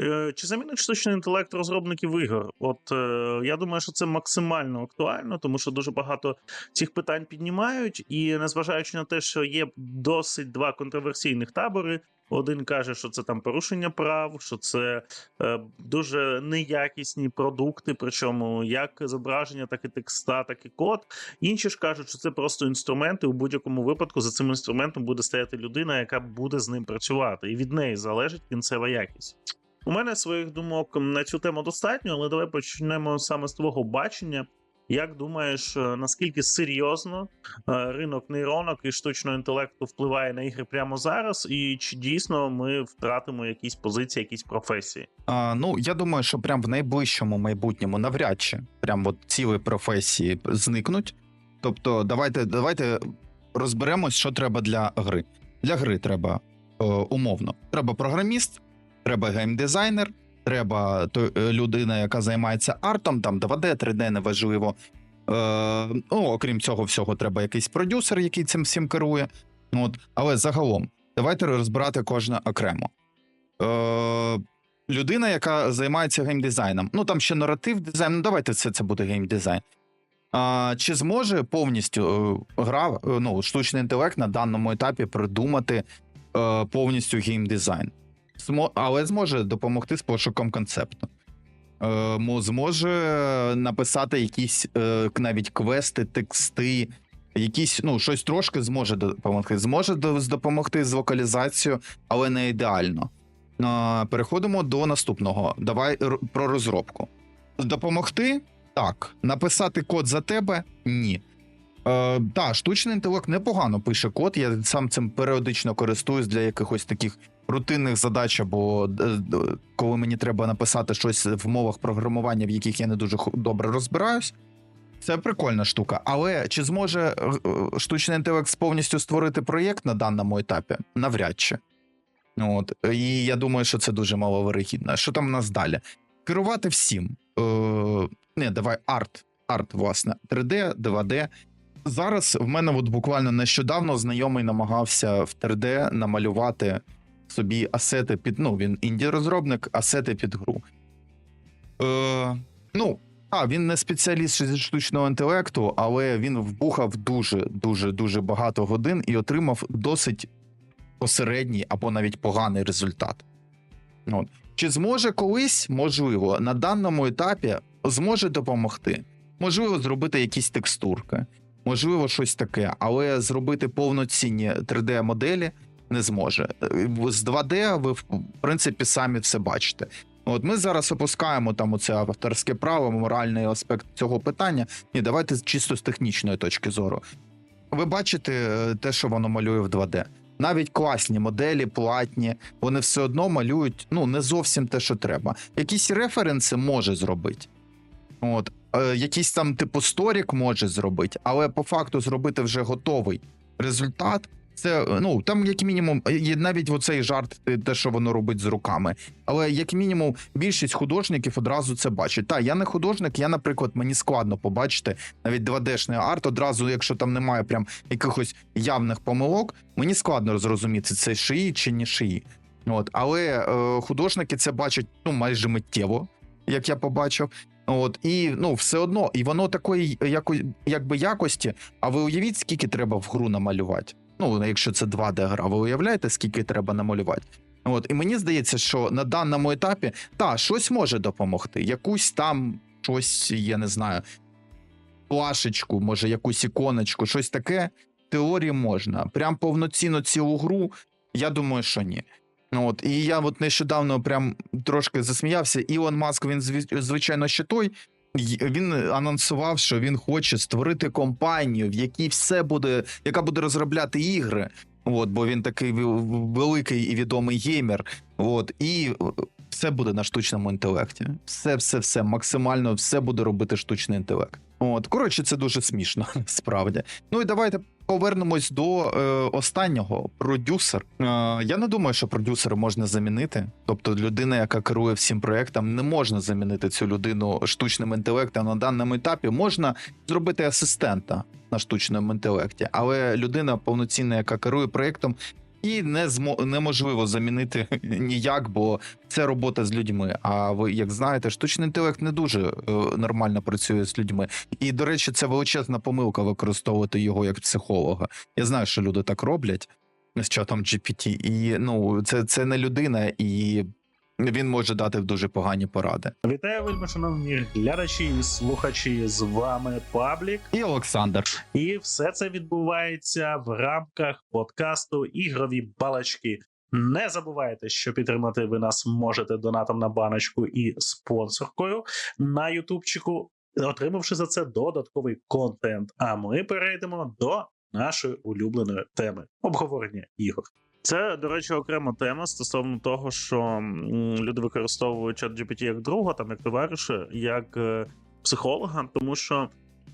Е, Чи замінить штучний інтелект розробників ігор? От е, я думаю, що це максимально актуально, тому що дуже багато цих питань піднімають, і незважаючи на те, що є досить два контроверсійних табори. Один каже, що це там порушення прав, що це е, дуже неякісні продукти, причому як зображення, так і текста, так і код. Інші ж кажуть, що це просто інструменти. У будь-якому випадку за цим інструментом буде стояти людина, яка буде з ним працювати, і від неї залежить кінцева якість. У мене своїх думок на цю тему достатньо, але давай почнемо саме з твого бачення. Як думаєш, е, наскільки серйозно е, ринок нейронок і штучного інтелекту впливає на ігри прямо зараз, і чи дійсно ми втратимо якісь позиції, якісь професії? А, ну, я думаю, що прям в найближчому майбутньому навряд чи прям от цілі професії зникнуть. Тобто, давайте, давайте розберемось, що треба для гри. Для гри треба е, умовно. Треба програміст, треба геймдизайнер, треба е, людина, яка займається артом, там 2D, 3D, неважливо. Е, ну, окрім цього всього, треба якийсь продюсер, який цим всім керує. От, але загалом, давайте розбирати кожне окремо. Е, людина, яка займається геймдизайном. Ну там ще наратив дизайн. Ну давайте це, це буде геймдизайн. А, Чи зможе повністю е, гра, е, ну, штучний інтелект на даному етапі придумати е, повністю геймдизайн? Але зможе допомогти з пошуком концепту. Е, зможе написати якісь е, навіть квести, тексти, якісь, ну, щось трошки зможе допомогти. Зможе допомогти з локалізацією, але не ідеально. А, Переходимо до наступного. Давай про розробку. Допомогти? Так. Написати код за тебе? Ні. Е, та, штучний інтелект непогано пише код. Я сам цим періодично користуюсь для якихось таких рутинних задач, або е, коли мені треба написати щось в мовах програмування, в яких я не дуже добре розбираюсь. Це прикольна штука. Але чи зможе е, е, штучний інтелект повністю створити проєкт на даному етапі? Навряд чи. От. І я думаю, що це дуже маловирогідно. Що там у нас далі? Керувати всім. Е, не, давай арт. Арт, власне, 3D, 2D. Зараз в мене от буквально нещодавно знайомий намагався в 3D намалювати собі асети під. Ну, він інді-розробник, асети під гру. Е, ну, а, він не спеціаліст зі штучного інтелекту, але він вбухав дуже, дуже, дуже багато годин і отримав досить посередній або навіть поганий результат. От. Чи зможе колись, можливо, на даному етапі зможе допомогти? Можливо, зробити якісь текстурки, можливо, щось таке, але зробити повноцінні 3D-моделі не зможе. Е, З 2D ви, в принципі, самі все бачите. От ми зараз опускаємо там оце авторське право, моральний аспект цього питання. Ні, давайте чисто з технічної точки зору. Ви бачите е, те, що воно малює в 2D. Навіть класні моделі, платні, вони все одно малюють ну не зовсім те, що треба. Якісь референси може зробити. От, е, якийсь там типу сторік може зробити, але по факту зробити вже готовий результат. Це е, ну там, як мінімум, є навіть оцей жарт, е, те, що воно робить з руками. Але як мінімум, більшість художників одразу це бачить. Та я не художник, я, наприклад, мені складно побачити навіть 2D-шний арт. Одразу, якщо там немає прям якихось явних помилок, мені складно зрозуміти, це шиї чи не шиї. От, але е, художники це бачать ну майже миттєво, як я побачив. От і ну все одно, і воно такої яко, якби якості. А ви уявіть, скільки треба в гру намалювати. Ну, якщо це 2D гра, ви уявляєте, скільки треба намалювати? От, і мені здається, що на даному етапі та щось може допомогти. Якусь там щось, я не знаю, плашечку, може, якусь іконочку, щось таке. Теорії можна. Прям повноцінно цілу гру, я думаю, що ні. От, і я от нещодавно прям трошки засміявся. Ілон Маск, він звичайно ще той. Він анонсував, що він хоче створити компанію, в якій все буде, яка буде розробляти ігри. От, бо він такий великий і відомий геймер. От, і е, все буде на штучному інтелекті. Все, все, все, максимально все буде робити штучний інтелект. От, коротше, це дуже смішно, справді. Ну і давайте повернемось до е, останнього продюсер. Е, я не думаю, що продюсера можна замінити. Тобто, людина, яка керує всім проектом, не можна замінити цю людину штучним інтелектом на даному етапі. Можна зробити асистента на штучному інтелекті, але людина повноцінна, яка керує проектом, І не змо... неможливо замінити ніяк, бо це робота з людьми. А ви як знаєте, штучний інтелект не дуже е, нормально працює з людьми. І до речі, це величезна помилка використовувати його як психолога. Я знаю, що люди так роблять з чатом GPT, і ну це, це не людина, і він може дати дуже погані поради. Вітаю, вельми шановні глядачі і слухачі. З вами Паблік. І Олександр. І все це відбувається в рамках подкасту Ігрові балачки. Не забувайте, що підтримати ви нас можете донатом на баночку і спонсоркою на Ютубчику, отримавши за це додатковий контент. А ми перейдемо до нашої улюбленої теми обговорення ігор. Це, до речі, окрема тема стосовно того, що люди використовують ChatGPT як друга, там як товариша, як е, психолога, тому що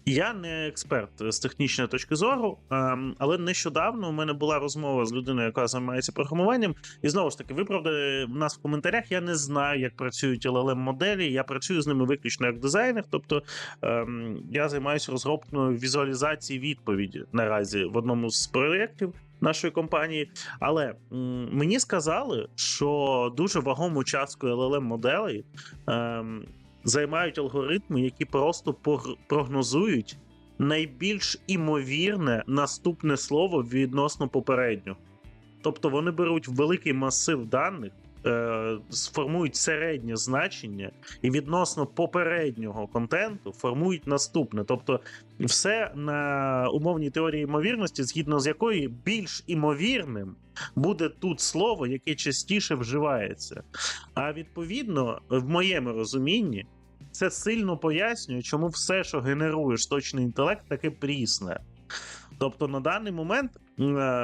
я не експерт з технічної точки зору, ем, але нещодавно у мене була розмова з людиною, яка займається програмуванням. І знову ж таки, виправдали нас в коментарях. Я не знаю, як працюють llm моделі. Я працюю з ними виключно як дизайнер. Тобто ем, я займаюся розробкою візуалізації відповіді наразі в одному з проєктів нашої компанії. Але м, мені сказали, що дуже вагому часткою llm моделей. Ем, займають алгоритми, які просто прогнозують найбільш імовірне наступне слово відносно попереднього. Тобто вони беруть великий масив даних, е, сформують середнє значення і відносно попереднього контенту формують наступне. Тобто, все на умовній теорії ймовірності, згідно з якої більш імовірним буде тут слово, яке частіше вживається. А відповідно, в моєму розумінні, це сильно пояснює, чому все, що генерує штучний інтелект, таке прісне. Тобто на даний момент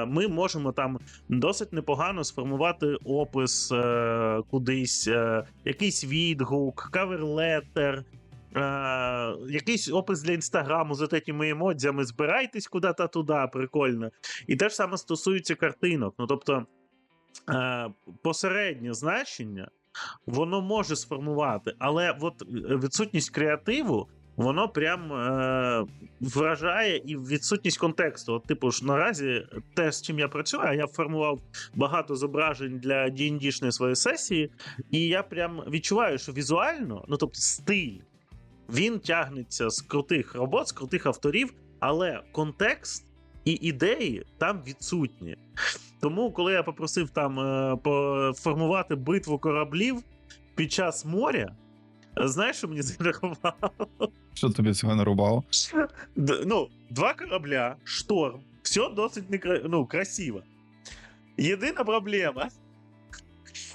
ми можемо там досить непогано сформувати опис е, кудись, е, якийсь відгук, каверлетер, е, якийсь опис для інстаграму з такими емодзями. Збирайтесь куди-то туди, прикольно. І те ж саме стосується картинок. Ну тобто е, посереднє значення воно може сформувати, але от е, відсутність креативу. Воно прям е, вражає і відсутність контексту. От, типу ж наразі те, з чим я працюю, а я формував багато зображень для D&D-шної своєї сесії, і я прям відчуваю, що візуально, ну тобто стиль, він тягнеться з крутих робот, з крутих авторів, але контекст і ідеї там відсутні. Тому, коли я попросив там е, поформувати битву кораблів під час моря, знаєш, що мені згенерувало? Що тобі цього нарубало? Д- ну, два корабля, шторм, все досить некра... ну, красиво. Єдина проблема.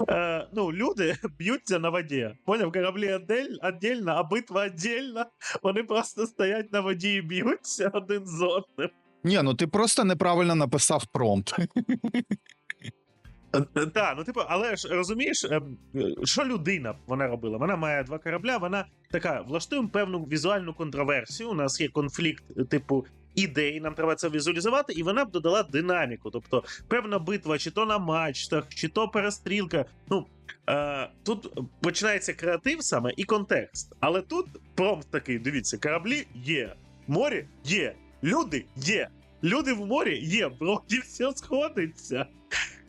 Е, ну, люди б'ються на воді. Поняв, кораблі отдель, отдельно, а битва отдельно. Вони просто стоять на воді і б'ються один з одним. Ні, ну ти просто неправильно написав промпт. Так, ну типу, але ж розумієш, е, е, що людина вона робила? Вона має два корабля, вона така влаштуємо певну візуальну контроверсію. У нас є конфлікт, е, типу. Ідей, нам треба це візуалізувати, і вона б додала динаміку. Тобто, певна битва, чи то на мачтах, чи то перестрілка. Ну е, тут починається креатив саме і контекст. Але тут промпт такий: дивіться, кораблі є, море є, люди є. Люди в морі є, вроді все сходиться.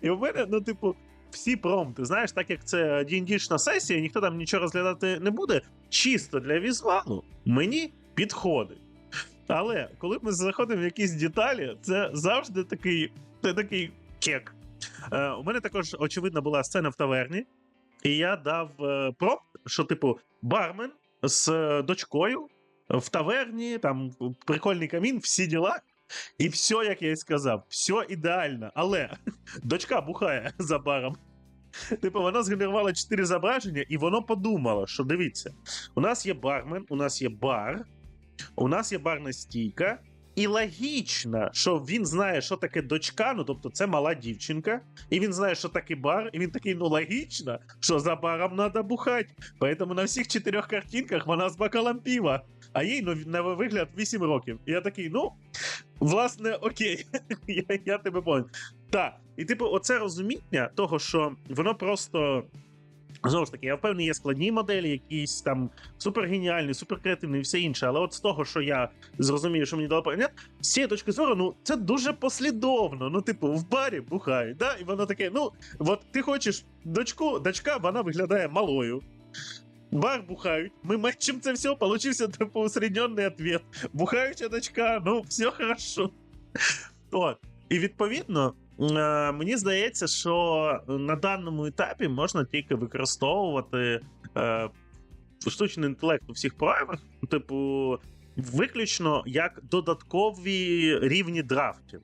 І в мене, ну, типу, всі промпти, знаєш, так як це D&D-шна сесія, ніхто там нічого розглядати не буде. Чисто для візуалу мені підходить. Але коли ми заходимо в якісь деталі, це завжди такий, це такий кек. Е, у мене також, очевидно, була сцена в таверні, і я дав е, промпт, що, типу, бармен з е, дочкою в таверні, там прикольний камін, всі діла. І все, як я і сказав, все ідеально. Але дочка бухає за баром. Типу, вона згенерувала чотири зображення, і воно подумало, що дивіться, у нас є бармен, у нас є бар, у нас є барна стійка, і логічно, що він знає, що таке дочка, ну тобто це мала дівчинка, і він знає, що таке бар, і він такий, ну логічно, що за баром треба бухати. Поэтому на всіх чотирьох картинках вона з бокалом пива, а їй ну, на вигляд 8 років. І я такий, ну, власне, окей, я, я тебе понял. Так, і типу, оце розуміння того, що воно просто Знову ж таки, я впевнений, є складні моделі, якісь там супергеніальні, суперкреативні і все інше. Але от з того, що я зрозумів, що мені дало понять, з цієї точки зору, ну це дуже послідовно. Ну, типу, в барі бухають, да? і воно таке: ну, от ти хочеш дочку, дочка, вона виглядає малою. Бар бухають, ми мечем це все, получився типу усредненний ответ. Бухаюча дочка, ну все хорошо. От. І відповідно, е, мені здається, що на даному етапі можна тільки використовувати е, штучний інтелект у всіх проявах, типу, виключно як додаткові рівні драфтів.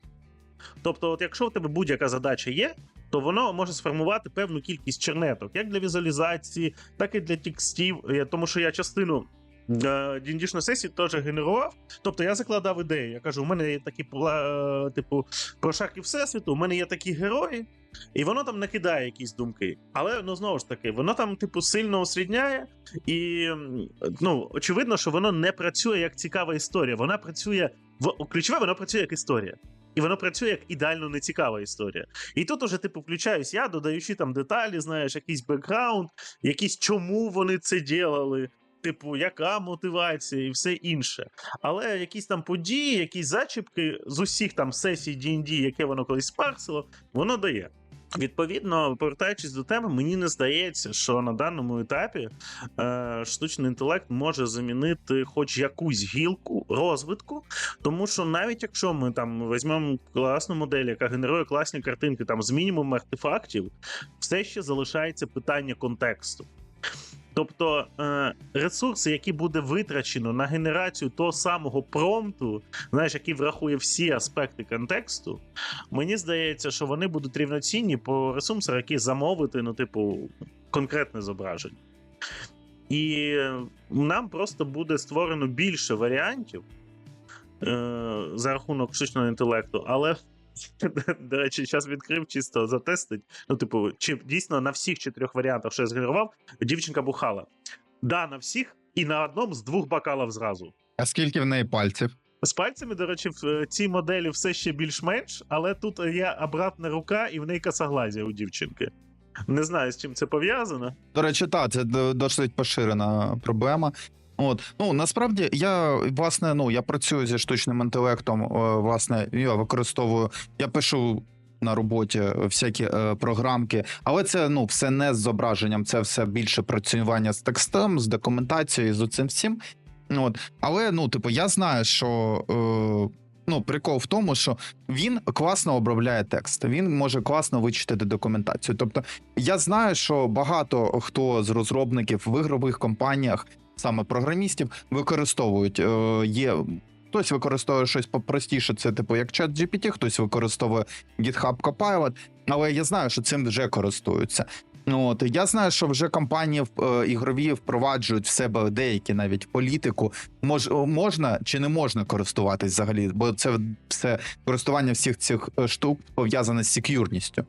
Тобто, от якщо в тебе будь-яка задача є, то воно може сформувати певну кількість чернеток, як для візуалізації, так і для текстів. Е, Тому що я частину е, діндішної сесії теж генерував. Тобто я закладав ідеї. Я кажу, у мене є такі е, типу прошарки всесвіту, у мене є такі герої, і воно там накидає якісь думки. Але ну знову ж таки, воно там, типу, сильно усрідняє, і ну, очевидно, що воно не працює як цікава історія. Вона працює в ключове, воно працює як історія. І воно працює як ідеально нецікава історія. І тут уже, типу, включаюсь я, додаючи там деталі, знаєш, якийсь бекграунд, якісь чому вони це ділали, типу, яка мотивація і все інше. Але якісь там події, якісь зачіпки з усіх там сесій D&D, яке воно колись спарсило, воно дає. Відповідно, повертаючись до теми, мені не здається, що на даному етапі е, штучний інтелект може замінити хоч якусь гілку розвитку, тому що навіть якщо ми там візьмемо класну модель, яка генерує класні картинки там з мінімум артефактів, все ще залишається питання контексту. Тобто е, ресурси, які буде витрачено на генерацію того самого промпту, знаєш, який врахує всі аспекти контексту, мені здається, що вони будуть рівноцінні по ресурсам, які замовити, ну, типу, конкретне зображення. І нам просто буде створено більше варіантів е, за рахунок штучного інтелекту, але. До речі, зараз відкрив чисто затестить. Ну, типу, чи дійсно на всіх чотирьох варіантах, що я згенерував, дівчинка бухала. Да, на всіх, і на одному з двох бокалів зразу. А скільки в неї пальців? З пальцями, до речі, в е, цій моделі все ще більш-менш, але тут є обратна рука і в неї косоглазія у дівчинки. Не знаю, з чим це пов'язано. До речі, так, це досить поширена проблема. От ну насправді я власне ну я працюю зі штучним інтелектом. е, Власне, я використовую, я пишу на роботі всякі е, програмки, але це ну все не з зображенням, це все більше працювання з текстом, з документацією, з цим всім. От, але ну, типу, я знаю, що е, ну, прикол в тому, що він класно обробляє текст, він може класно вичитати документацію. Тобто, я знаю, що багато хто з розробників в ігрових компаніях, саме програмістів, використовують. Е, є хтось використовує щось попростіше, це типу як чат GPT, хтось використовує GitHub Copilot, але я знаю, що цим вже користуються. Ну, От я знаю, що вже компанії е, ігрові впроваджують в себе деякі навіть політику. Мож, можна чи не можна користуватись взагалі, бо це все користування всіх цих е, штук пов'язане з сек'юрністю.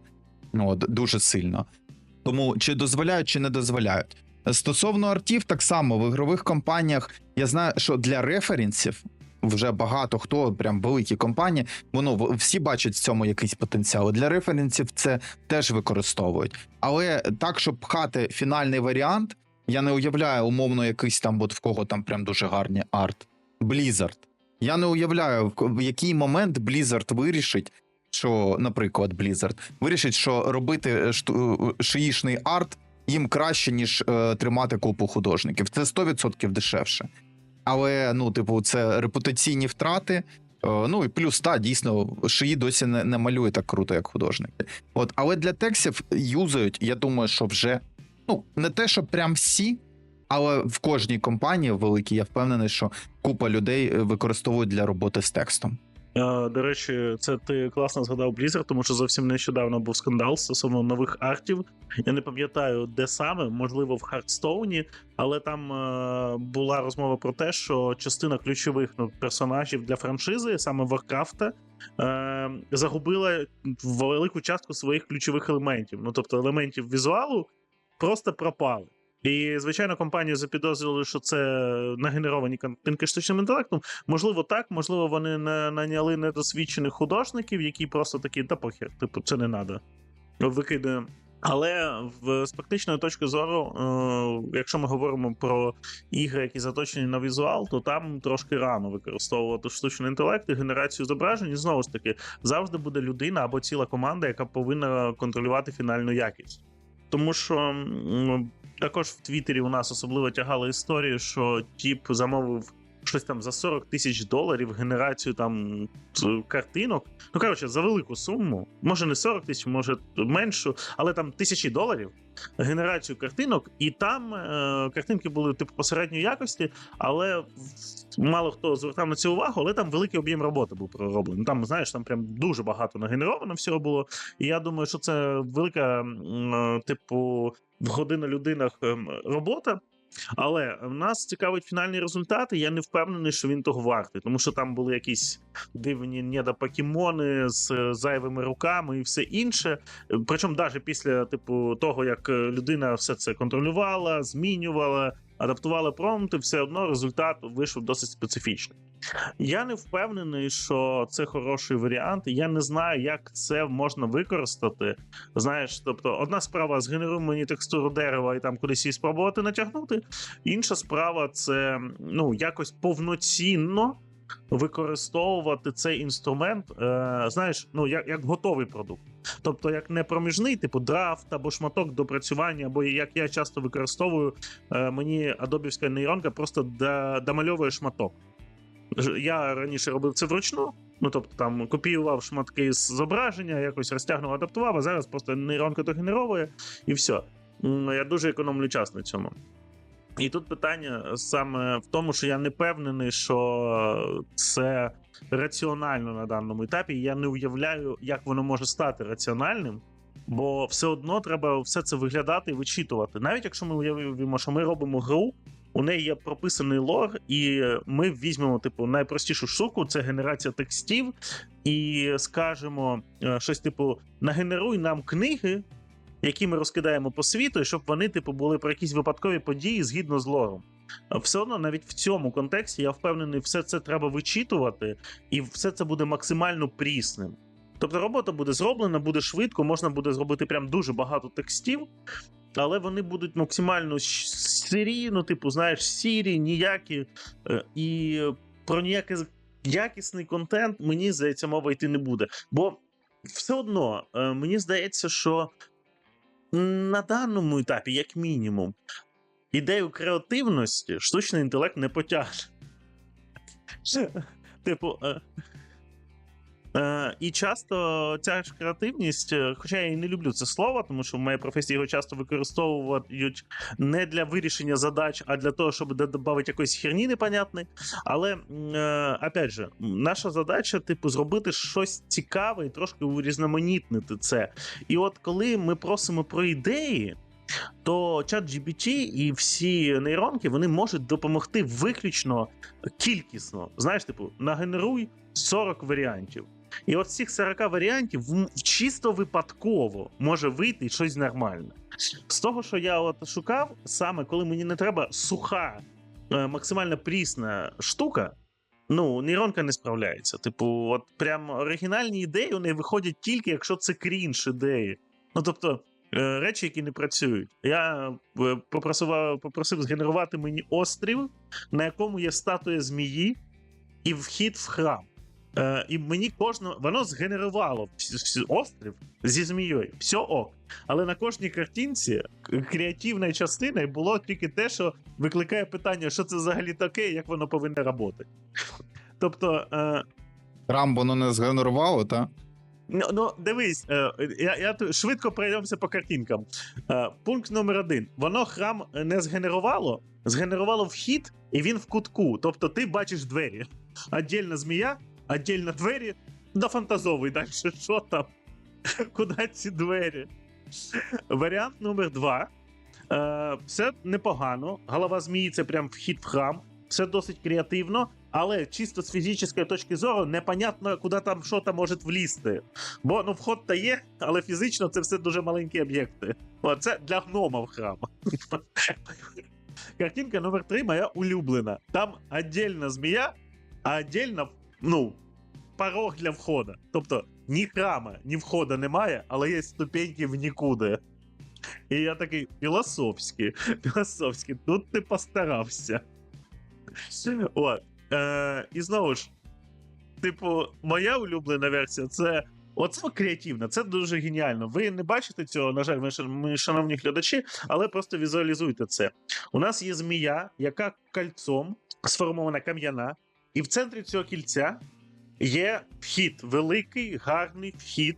Ну, от, дуже сильно. Тому чи дозволяють, чи не дозволяють. Стосовно артів, так само в ігрових компаніях я знаю, що для референсів вже багато хто, прям великі компанії, воно всі бачать в цьому якийсь потенціал. Для референсів це теж використовують. Але так, щоб пхати фінальний варіант, я не уявляю умовно якийсь там, от в кого там прям дуже гарний арт. Blizzard. Я не уявляю, в який момент Blizzard вирішить, що, наприклад, Blizzard вирішить, що робити шту- шиїшний арт їм краще, ніж е, тримати купу художників. Це 100% дешевше. Але ну, типу, це репутаційні втрати. Е, Ну і плюс, та дійсно, шиї досі не, не малює так круто, як художники. От, але для текстів юзають, я думаю, що вже ну не те, що прям всі, але в кожній компанії великій я впевнений, що купа людей е, використовують для роботи з текстом. Е, До речі, це ти класно згадав Blizzard, тому що зовсім нещодавно був скандал стосовно нових артів. Я не пам'ятаю, де саме, можливо, в Хардстоуні, але там е, була розмова про те, що частина ключових ну, персонажів для франшизи, саме Варкрафта, е, загубила велику частку своїх ключових елементів. Ну тобто елементів візуалу просто пропали. І, звичайно, компанії запідозрили, що це нагенеровані картинки штучним інтелектом. Можливо, так, можливо, вони не наняли недосвідчених художників, які просто такі, та похер, типу, це не треба. Викидаємо Але в, з практичної точки зору, е, якщо ми говоримо про ігри, які заточені на візуал, то там трошки рано використовувати штучний інтелект і генерацію зображень. І знову ж таки, завжди буде людина або ціла команда, яка повинна контролювати фінальну якість. Тому що також в Твіттері у нас особливо тягали історію, що тіп замовив щось там за 40 тисяч доларів генерацію там картинок. Ну коротше, за велику суму, може не 40 тисяч, може меншу, але там тисячі доларів генерацію картинок, і там е, картинки були типу посередньої якості, але мало хто звертав на це увагу, але там великий об'єм роботи був пророблений. Там, знаєш, там прям дуже багато нагенеровано всього було. І я думаю, що це велика, е, типу, в годину людинах ем, робота. Але нас цікавить фінальний результат, і я не впевнений, що він того вартий, тому що там були якісь дивні недопокемони з е, зайвими руками і все інше. Е, Причому навіть після типу того, як е, людина все це контролювала, змінювала, адаптувала промти, все одно результат вийшов досить специфічний. Я не впевнений, що це хороший варіант. Я не знаю, як це можна використати. Знаєш, тобто, одна справа згенеруй мені текстуру дерева і там кудись її спробувати натягнути. Інша справа це ну якось повноцінно використовувати цей інструмент, е, знаєш, ну як, як готовий продукт. Тобто, як не проміжний, типу драфт або шматок допрацювання, або як я часто використовую, е, мені адобівська нейронка просто домальовує шматок. Я раніше робив це вручну. Ну, тобто там копіював шматки з зображення, якось розтягнув, адаптував, а зараз просто нейронка то генеровує і все. Я дуже економлю час на цьому. І тут питання саме в тому, що я не певнений, що це раціонально на даному етапі. Я не уявляю, як воно може стати раціональним, бо все одно треба все це виглядати і вичитувати. Навіть якщо ми уявимо, що ми робимо гру, у неї є прописаний лог, і ми візьмемо, типу, найпростішу штуку це генерація текстів, і скажемо е, щось типу: нагенеруй нам книги, які ми розкидаємо по світу, і щоб вони, типу, були про якісь випадкові події згідно з лором. Все одно навіть в цьому контексті я впевнений, все це треба вичитувати, і все це буде максимально прісним. Тобто робота буде зроблена, буде швидко, можна буде зробити прям дуже багато текстів, але вони будуть максимально сирі, ну, типу, знаєш, сірі, ніякі. е, І про ніякий якісний контент, мені здається, мова йти не буде. Бо все одно е, мені здається, що на даному етапі, як мінімум, ідею креативності штучний інтелект не потягне. Типу. Е, і часто ця ж креативність, е, хоча я і не люблю це слово, тому що в моїй професії його часто використовують не для вирішення задач, а для того, щоб додати якоїсь херні непонятної. Але е, опять же, наша задача, типу, зробити щось цікаве і трошки урізноманітнити це. І от коли ми просимо про ідеї. То чат GPT і всі нейронки вони можуть допомогти виключно кількісно. Знаєш, типу, нагенеруй 40 варіантів. І от цих 40 варіантів чисто випадково може вийти щось нормальне. З того, що я от шукав, саме коли мені не треба суха, е, максимально прісна штука, ну, нейронка не справляється. Типу, от прям оригінальні ідеї неї виходять тільки, якщо це крінж ідеї. Ну тобто. е, Речі, які не працюють. Я е, попросив, попросив згенерувати мені острів, на якому є статуя змії і вхід в храм. Е, і мені кожно воно згенерувало острів зі змією. Все ок. Але на кожній картинці креативною частиною було тільки те, що викликає питання, що це взагалі таке, як воно повинно працювати. Тобто, е, Рам воно не згенерувало, та? Ну, ну дивись, е, я, я швидко пройдемося по картинкам. Е, пункт номер один: воно храм не згенерувало, згенерувало вхід, і він в кутку. Тобто ти бачиш двері. Отдельна змія, отдельно двері, дофантазовуй далі, що там? Куди ці двері? Варіант номер два. Е, все непогано. Голова змії це прям вхід в храм. Все досить креативно, але чисто з фізичної точки зору непонятно, куди там що там може влізти. Бо ну вход та є, але фізично це все дуже маленькі об'єкти. Це для гнома в храм. Картинка номер три моя улюблена. Там отдельна змія, а отдельно, ну, порог для входа. Тобто ні храма, ні входа немає, але є ступеньки в нікуди. І я такий філософський, філософський, тут ти постарався. От. Е, і знову ж, типу, моя улюблена версія це. Оце креативно, це дуже геніально. Ви не бачите цього, на жаль, ми, ми шановні глядачі, але просто візуалізуйте це. У нас є змія, яка кольцом сформована кам'яна, і в центрі цього кільця є вхід, великий, гарний вхід.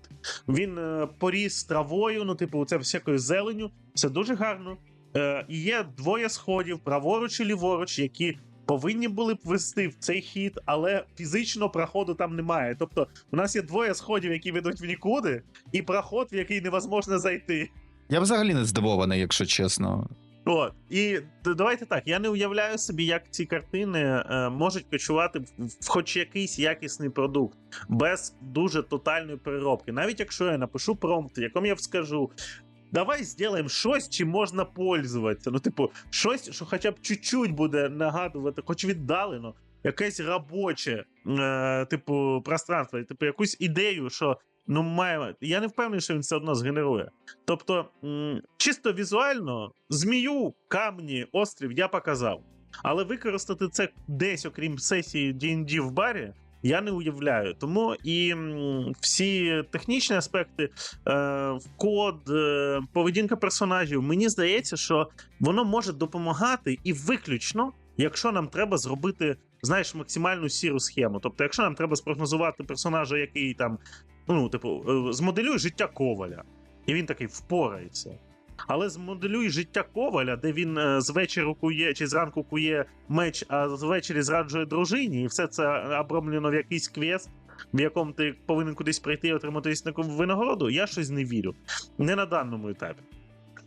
Він е, поріс травою, ну, типу, це всякою зеленю. Це дуже гарно. Е, і є двоє сходів, праворуч і ліворуч, які повинні були б вести в цей хід, але фізично проходу там немає. Тобто, у нас є двоє сходів, які ведуть в нікуди, і проход, в який невозможно зайти. Я взагалі не здивований, якщо чесно. От і давайте так. Я не уявляю собі, як ці картини е, можуть кочувати в, хоч якийсь якісний продукт без дуже тотальної переробки. Навіть якщо я напишу промпт, якому я скажу. Давай зробимо щось, чим можна пользуватися. Ну, типу, щось, що хоча б чуть-чуть буде нагадувати, хоч віддалено, якесь робоче, е, типу, пространство, типу, якусь ідею, що ну має. Я не впевнений, що він все одно згенерує. Тобто, чисто візуально, змію, камні, острів я показав. Але використати це десь, окрім сесії D&D в барі, я не уявляю. Тому і всі технічні аспекти, е, код, е, поведінка персонажів, мені здається, що воно може допомагати і виключно, якщо нам треба зробити. Знаєш, максимальну сіру схему. Тобто, якщо нам треба спрогнозувати персонажа, який там, ну, типу, е, змоделюй життя коваля, і він такий впорається. Але змоделюй життя коваля, де він е, з вечора кує чи зранку кує меч, а ввечері зраджує дружині, і все це оброблено в якийсь квест, в якому ти повинен кудись прийти і отримати якусь винагороду. Я щось не вірю. Не на даному етапі.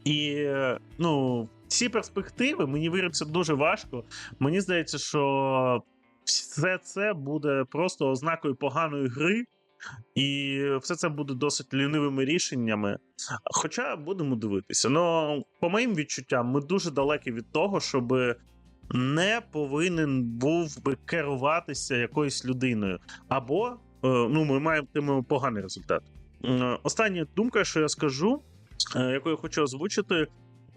І е, ну, ці перспективи мені віриться дуже важко. Мені здається, що все це буде просто ознакою поганої гри, і все це буде досить лінивими рішеннями. Хоча будемо дивитися. Ну, по моїм відчуттям, ми дуже далекі від того, щоб не повинен був би керуватися якоюсь людиною. Або е, ну, ми маємо поганий результат. Остання думка, що я скажу, е, яку я хочу озвучити,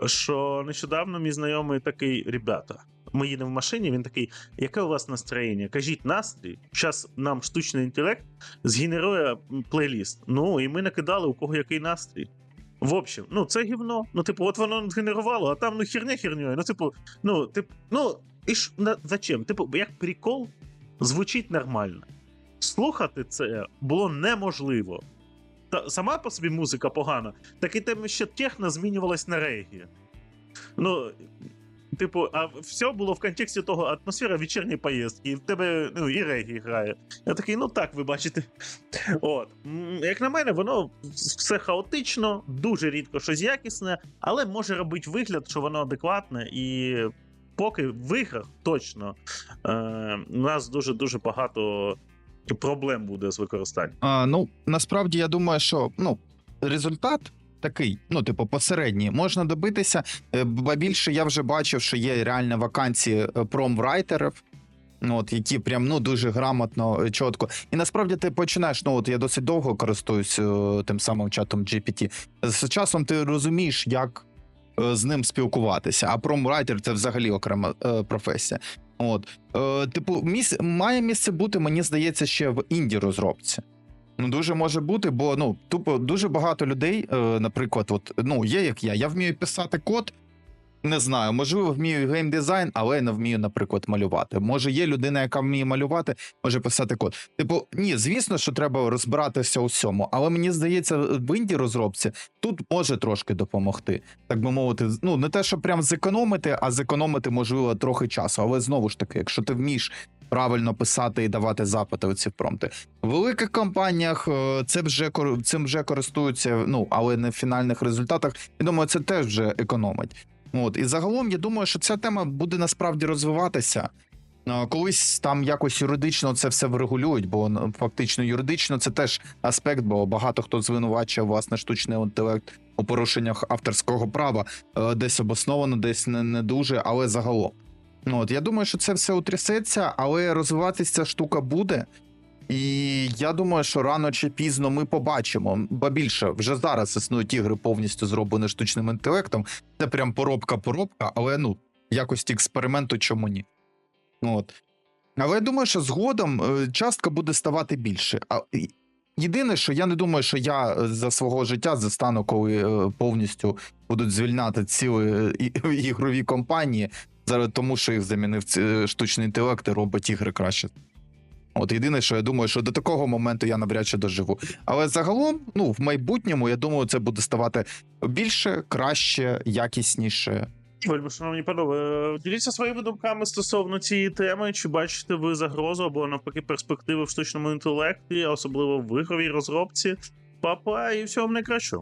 що нещодавно мій знайомий такий: ребята, ми їдемо в машині, він такий: яке у вас настроєння? Кажіть настрій. Зараз нам штучний інтелект згенерує плейліст. Ну і ми накидали, у кого який настрій. В общем, ну це гівно. Ну, типу, от воно згенерувало, а там ну херня херньою. Ну, типу, ну, тип, ну, і ж на, зачем? Типу, як прикол звучить нормально. Слухати це було неможливо. Та сама по собі музика погана, так і тим ще техно змінювалась на регі. Ну, типу, а все було в контексті того атмосфера вечірньої поїздки, і в тебе ну, і регі грає. Я такий, ну так, ви бачите. От. Як на мене, воно все хаотично, дуже рідко щось якісне, але може робити вигляд, що воно адекватне, і поки в іграх точно е, у нас дуже-дуже багато проблем буде з використанням. А, ну, насправді я думаю, що ну, результат такий, ну, типу, посередній, можна добитися. Е, Ба більше я вже бачив, що є реальні вакансії е, промврайтерів. Ну, от, які прям ну дуже грамотно, е, чітко. І насправді ти починаєш. Ну от я досить довго користуюсь тим самим чатом GPT. З часом ти розумієш, як з ним спілкуватися. А промрайтер це взагалі окрема професія. От, типу, міс... має місце бути, мені здається, ще в інді розробці. Ну, дуже може бути, бо ну тупо дуже багато людей, е, наприклад, от ну є як я. Я вмію писати код. Не знаю, можливо, вмію геймдизайн, але не вмію, наприклад, малювати. Може, є людина, яка вміє малювати, може писати код. Типу, ні, звісно, що треба розбиратися у всьому, але мені здається, в інді розробці тут може трошки допомогти, так би мовити. Ну не те, що прям зекономити, а зекономити можливо трохи часу. Але знову ж таки, якщо ти вмієш правильно писати і давати запити у ці промпти. В великих компаніях е, це вже цим вже користуються, ну але не в фінальних результатах. Я думаю, це теж вже економить. От і загалом я думаю, що ця тема буде насправді розвиватися. Е, Колись там якось юридично це все врегулюють, бо ну, фактично юридично це теж аспект, бо багато хто звинувачує власне штучний інтелект у порушеннях авторського права, Е, десь обосновано, десь не, не дуже, але загалом. Ну, от я думаю, що це все утрясеться, але розвиватися штука буде. І я думаю, що рано чи пізно ми побачимо. Ба більше вже зараз існують ігри повністю зроблені штучним інтелектом. Це прям поробка-поробка, але ну, якості експерименту чому ні. Ну, От. Але я думаю, що згодом е, частка буде ставати більше. А єдине, що я не думаю, що я е, за свого життя застану, коли е, повністю будуть звільняти цілі ігрові компанії, зараз тому що їх замінив штучний інтелект і робить ігри краще. От єдине, що я думаю, що до такого моменту я навряд чи доживу. Але загалом, ну, в майбутньому, я думаю, це буде ставати більше, краще, якісніше. Вельми шановні панове, е, діліться своїми думками стосовно цієї теми. Чи бачите ви загрозу або навпаки перспективи в штучному інтелекті, особливо в ігровій розробці? Папа і всього найкращого.